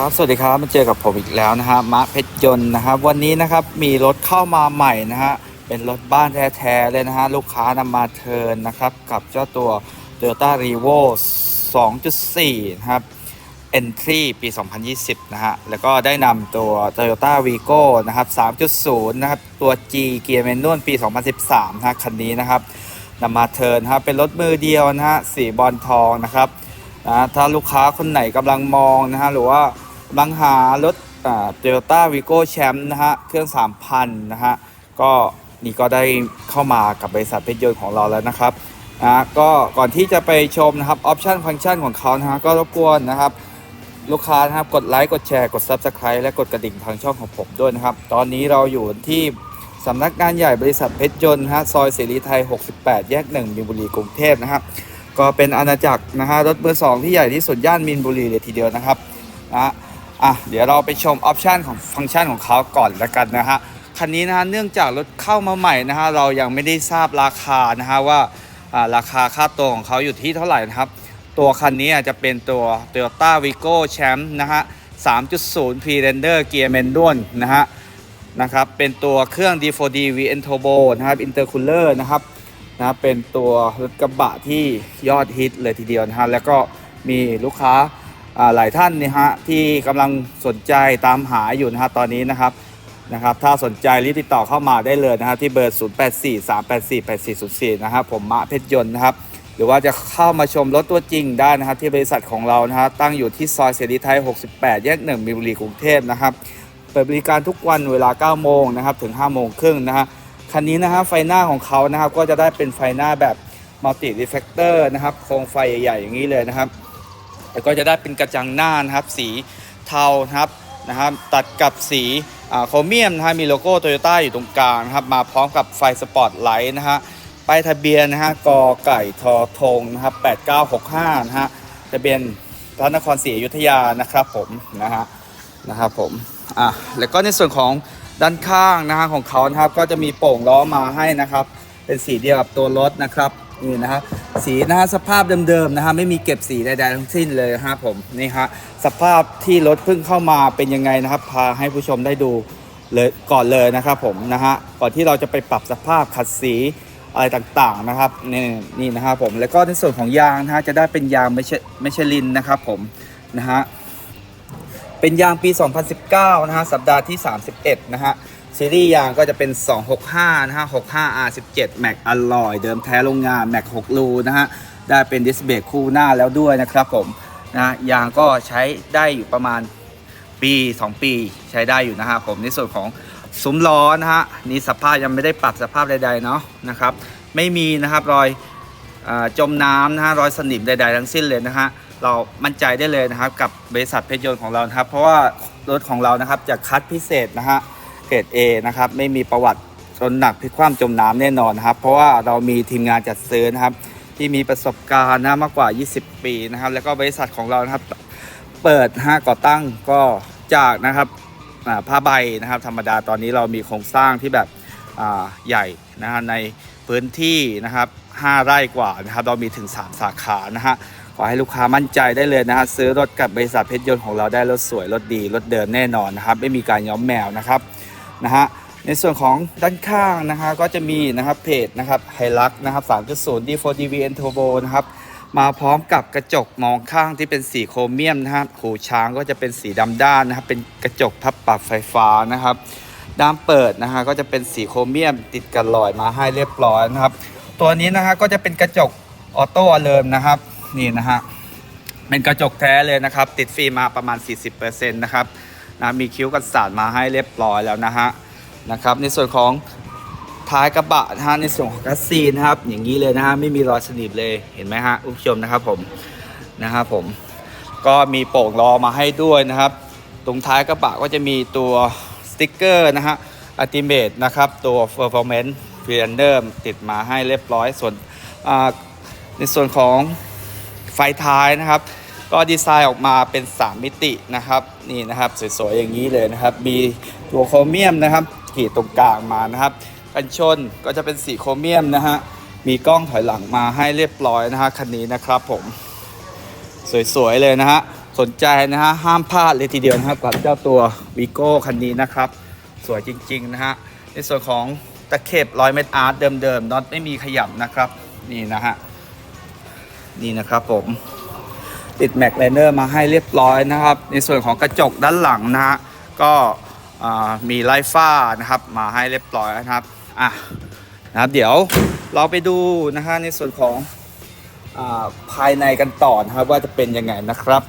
ครับ สวัสดีครับมาเจอกับผมอีกแล้วนะฮะมาร์เพชรยนต์นะครับ วันนี้นะครับมีรถเข้ามาใหม่นะฮะเป็นรถบ้านแท้ๆเลยนะฮะลูกค้านำมาเทิร์นนะครับ กับเจ้าตัว Toyota r e v o 2.4 นะครับ Entry ปี 2020 นะฮะ แล้วก็ได้นำตัว Toyota Vigo นะครับ 3.0 นะครับ ตัว G เกียร์แมนนวลปี 2013 นะฮะคันนี้นะครับนำมาเทิร์นนะครับเป็นรถมือเดียวนะฮะสีบอลทองนะครับนะถ้าลูกค้าคนไหนกำลังมองนะฮะหรือว่า ลังหารถโตโยต้าวีโก้แชมป์นะฮะ เครื่อง 3,000 นะฮะ ก็นี่ก็ได้เข้ามากับบริษัทเพชรยนต์ของเราแล้วนะครับนะก็ก่อนที่จะไปชมนะครับออปชันฟังก์ชันของเขานะฮะ ก็รบกวนนะครับ ลูกค้านะครับ กดไลค์ กดแชร์ กด Subscribe และกดกระดิ่งทางช่องของผมด้วยนะครับ ตอนนี้เราอยู่ที่สำนักงานใหญ่บริษัทเพชรยนต์ฮะซอยเสรีไทย 68 แยก1มีนบุรีกรุงเทพนะครับก็เป็นอาณาจักรนะฮะรถเบอร์สองที่ใหญ่ที่สุดย่านมีนบุรีเลยทีเดียวนะครับนะ อะเดี๋ยวเราไปชมออปชันของฟังก์ชันของเขาก่อนละกันนะฮะคันนี้นะฮะเนื่องจากรถเข้ามาใหม่นะฮะเรายังไม่ได้ทราบราคานะฮะว่าอ่าราคาค่าตัวของเขาอยู่ที่เท่าไหร่นะครับ ตัวคันนี้อาจจะเป็นตัว Toyota Vigo Champ นะฮะ 3.0 Pre-render Gear Manual นะฮะนะครับเป็นตัวเครื่อง D4D VN Turbo นะครับ Intercooler นะครับนะครับเป็นตัวรถกระบะที่ยอดฮิตเลยทีเดียวนะฮะแล้วก็มีลูกค้า หลายท่านนะฮะที่กำลังสนใจตามหาอยู่นะฮะตอนนี้นะครับนะครับถ้าสนใจรีบติดต่อเข้ามาได้เลยนะฮะที่เบอร์ 0843848404 นะครับผมมะเพชรยนต์นะครับหรือว่าจะเข้ามาชมรถตัวจริงได้นะครับที่บริษัทของเรานะฮะตั้งอยู่ที่ซอยเสรีไทย 68 แยก 1 มีบุรีกรุงเทพนะครับเปิดบริการทุกวันเวลา 9 โมงนะครับถึง 5 โมงครึ่งนะฮะคันนี้นะฮะไฟหน้าของเขานะครับก็จะได้เป็นไฟหน้าแบบมัลติรีเฟ c เตอร์นะครับโครงไฟใหญ่ๆอย่างนี้เลยนะครับ แล้วก็จะได้เป็นกระจังหน้านะครับสีเทานะครับนะครับตัดกับสีโครเมียมนะฮะมีโลโก้โตโยต้าอยู่ตรงกลางนะครับมาพร้อมกับไฟสปอตไลท์นะฮะป้ายทะเบียนนะฮะกอไก่ทอทงนะครับ8965นะฮะทะเบียนพระนครศรีอยุธยานะครับผมนะฮะนะครับผมอะแล้วก็ในส่วนของด้านข้างนะฮะของเขานะครับก็จะมีโป่งล้อมาให้นะครับ เป็นสีเดียวกับตัวรถนะครับนี่นะฮะสีนะฮะสภาพเดิมๆนะฮะไม่มีเก็บสีใดๆทั้งสิ้นเลยนะผมนี่ฮะสภาพที่รถเพิ่งเข้ามาเป็นยังไงนะครับ พาให้ผู้ชมได้ดูเลยก่อนเลยนะครับผมนะฮะก่อนที่เราจะไปปรับสภาพขัดสีอะไรต่างๆนะครับนี่นี่นะครับผมแล้วก็ในส่วนของยางนะฮะจะได้เป็นยางไม่ใช่ไม่ใช่ลินนะครับผมนะฮะเป็นยางปี 2019 นะฮะสัปดาห์ที่ 31 นะฮะ ซีรีส์ยางก็จะเป็น 265 นะฮะ 65 R17 Max Alloy เดิมแท้โรงงาน Max 6รูนะฮะ ได้เป็นดิสเบรกคู่หน้าแล้วด้วยนะครับผมนะยางก็ใช้ได้อยู่ประมาณปี 2 ปีใช้ได้อยู่นะฮะผมในส่วนของซุ้มล้อนะฮะนี่สภาพยังไม่ได้ปรับสภาพใดๆเนาะนะครับ ไม่มีนะครับรอยอจมน้ำนะฮะรอยสนิมใดๆทั้งสิ้นเลยนะฮะเรามั่นใจได้เลยนะครับกับบริษัทเพชรยนต์ของเรานะครับเพราะว่ารถของเรานะครับจะคัดพิเศษนะฮะ เกรด A นะครับไม่มีประวัติชนหนักพลิกคว่ำจมน้ำแน่นอนครับ เพราะว่าเรามีทีมงานจัดซื้อนะครับ ที่มีประสบการณ์นะมากกว่า 20 ปีนะครับ แล้วก็บริษัทของเรานะครับ เปิดนะฮะก่อตั้งก็จากนะครับผ้าใบนะครับ ธรรมดาตอนนี้เรามีโครงสร้างที่แบบใหญ่นะฮะในพื้นที่นะครับ 5 ไร่กว่านะครับเรามีถึง 3 สาขานะฮะขอให้ลูกค้ามั่นใจได้เลยนะฮะซื้อรถกับบริษัทเพชรยนต์ของเราได้รถสวยรถดีรถเดิมแน่นอนนะครับ ไม่มีการย้อมแมวนะครับ นะฮะในส่วนของด้านข้างนะฮะก็จะมีนะครับเพจนะครับไฮลักนะครับ 3.0 D4DVN Turbo นะครับมาพร้อมกับกระจกมองข้างที่เป็นสีโครเมียมนะครับหูช้างก็จะเป็นสีดำด้านนะครับเป็นกระจกพับปรับไฟฟ้านะครับด้ามเปิดนะฮะก็จะเป็นสีโครเมียมติดกันลอยมาให้เรียบร้อยนะครับ ตัวนี้นะฮะก็จะเป็นกระจกออโต้อเลิมนะครับนี่นะฮะเป็นกระจกแท้เลยนะครับ ติดฟิล์มมาประมาณ 40%นะครับ นะมีคิ้วกันสาดมาให้เรียบร้อยแล้วนะฮะนะครับในส่วนของท้ายกระบะนะฮะในส่วนของกัสซีนะครับ อย่างนี้เลยนะฮะไม่มีรอยสนิมเลยเห็นไหมฮะผู้ชมนะครับผมนะครับผมก็มีโป่งล้อมาให้ด้วยนะครับ ตรงท้ายกระบะก็จะมีตัวสติ๊กเกอร์นะฮะอัติเมตนะครับตัว performance f i e n d e r ติดมาให้เรียบร้อยส่วนในส่วนของไฟท้ายนะครับ ก็ดีไซน์ออกมาเป็น 3 มิตินะครับนี่นะครับสวยๆอย่างนี้เลยนะครับ มีตัวโครเมียมนะครับขีดตรงกลางมานะครับ กันชนก็จะเป็นสีโครเมียมนะฮะมีกล้องถอยหลังมาให้เรียบร้อยนะฮะคันนี้นะครับผมสวยๆเลยนะฮะสนใจนะฮะห้ามพลาดเลยทีเดียวนะครับกับเจ้าตัววีโก้คันนี้นะครับ สวยจริงๆนะฮะในส่วนของตะเข็บร้อยเมตรอาร์ตเดิมๆน็อตไม่มีขยับนะครับ นี่นะฮะนี่นะครับผม ติดแม็กไลเนอร์มาให้เรียบร้อยนะครับ ในส่วนของกระจกด้านหลังนะฮะก็มีไลฟ้านะครับมาให้เรียบร้อยนะครับอะนะครับเดี๋ยวเราไปดูนะฮะในส่วนของอภายในกันต่อนะครับว่าจะเป็นยังไงนะครับ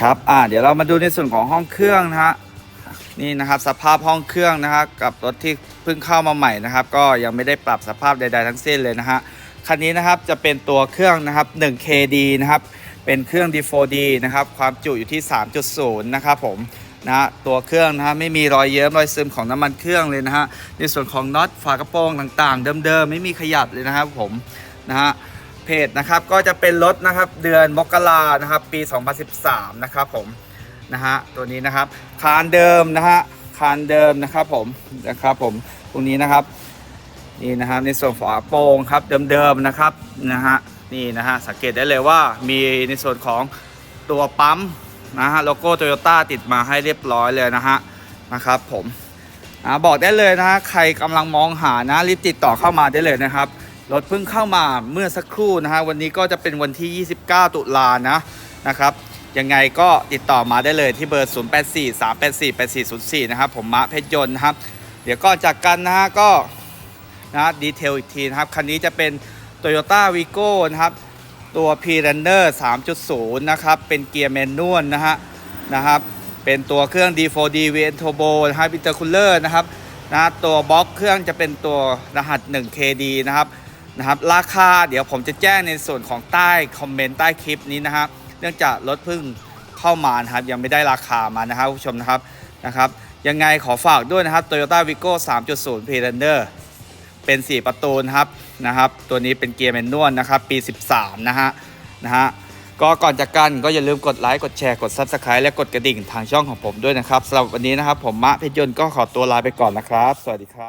ครับอ่าเดี๋ยวเรามาดูในส่วนของห้องเครื่องนะฮะนี่นะครับสภาพห้องเครื่องนะฮะกับรถที่เพิ่งเข้ามาใหม่นะครับ ก็ยังไม่ได้ปรับสภาพใด ๆ ทั้งสิ้นเลยนะฮะคันนี้นะครับจะเป็นตัวเครื่องนะครับ 1KD นะครับเป็นเครื่อง D4D นะครับความจุอยู่ที่ 3.0 นะครับผมนะฮะตัวเครื่องนะฮะไม่มีรอยเยิ้มรอยซึมของน้ำมันเครื่องเลยนะฮะในส่วนของน็อตฝากระโปรงต่างๆ เดิมๆไม่มีขยับเลยนะครับผมนะฮะ เพจนะครับก็จะเป็นรถนะครับเดือนมกรานะครับปี 2013 นะครับผมนะฮะตัวนี้นะครับคานเดิมนะฮะคานเดิมนะครับผมนะครับผมตรงนี้นะครับนี่นะครับในส่วนฝาโปร่งครับเดิมๆนะครับนะฮะนี่นะฮะสังเกตได้เลยว่ามีในส่วนของตัวปั๊มนะฮะโลโก้โตโยต้าติดมาให้เรียบร้อยเลยนะฮะนะครับผมอ่าบอกได้เลยนะฮะใครกำลังมองหานะรีบติดต่อเข้ามาได้เลยนะครับ รถเพิ่งเข้ามาเมื่อสักครู่นะฮะวันนี้ก็จะเป็นวันที่ 29 ตุลานะนะครับยังไงก็ติดต่อมาได้เลยที่เบอร์ 084 384 8404 นะครับ ผมมะเพชรยนต์นะครับ เดี๋ยวก่อนจากกันนะฮะก็นะดีเทลอีกทีนะครับ คันนี้จะเป็น Toyota Vigo นะครับ ตัว p r u n n e r 3.0 นะครับ เป็นเกียร์แมนนวลนะฮะนะครับ เป็นตัวเครื่อง D4D VN Turbo นะครับ Intercooler นะครับนะตัวบล็อกเครื่องจะเป็นตัวรหัส 1KD นะครับ นะครับราคาเดี๋ยวผมจะแจ้งในส่วนของใต้คอมเมนต์ใต้คลิปนี้นะครับ เนื่องจากรถพิ่งเข้ามานะครับยังไม่ได้ราคามานะครับผู้ชมนะครับนะครับยังไงขอฝากด้วยนะครับ Toyota Vigo 3.0 p r u n n e r เป็น 4 ประตูนะครับนะครับ ตัวนี้เป็นเกียร์แมนนวลนะครับ ปี 13 นะฮะนะฮะก็ก่อนจากกันก็อย่าลืมกดไลค์กดแชร์กด Subscribe และกดกระดิ่งทางช่องของผมด้วยนะครับสำหรับวันนี้นะครับ ผมมะเพชรยนต์ก็ขอตัวลาไปก่อนนะครับ สวัสดีครับ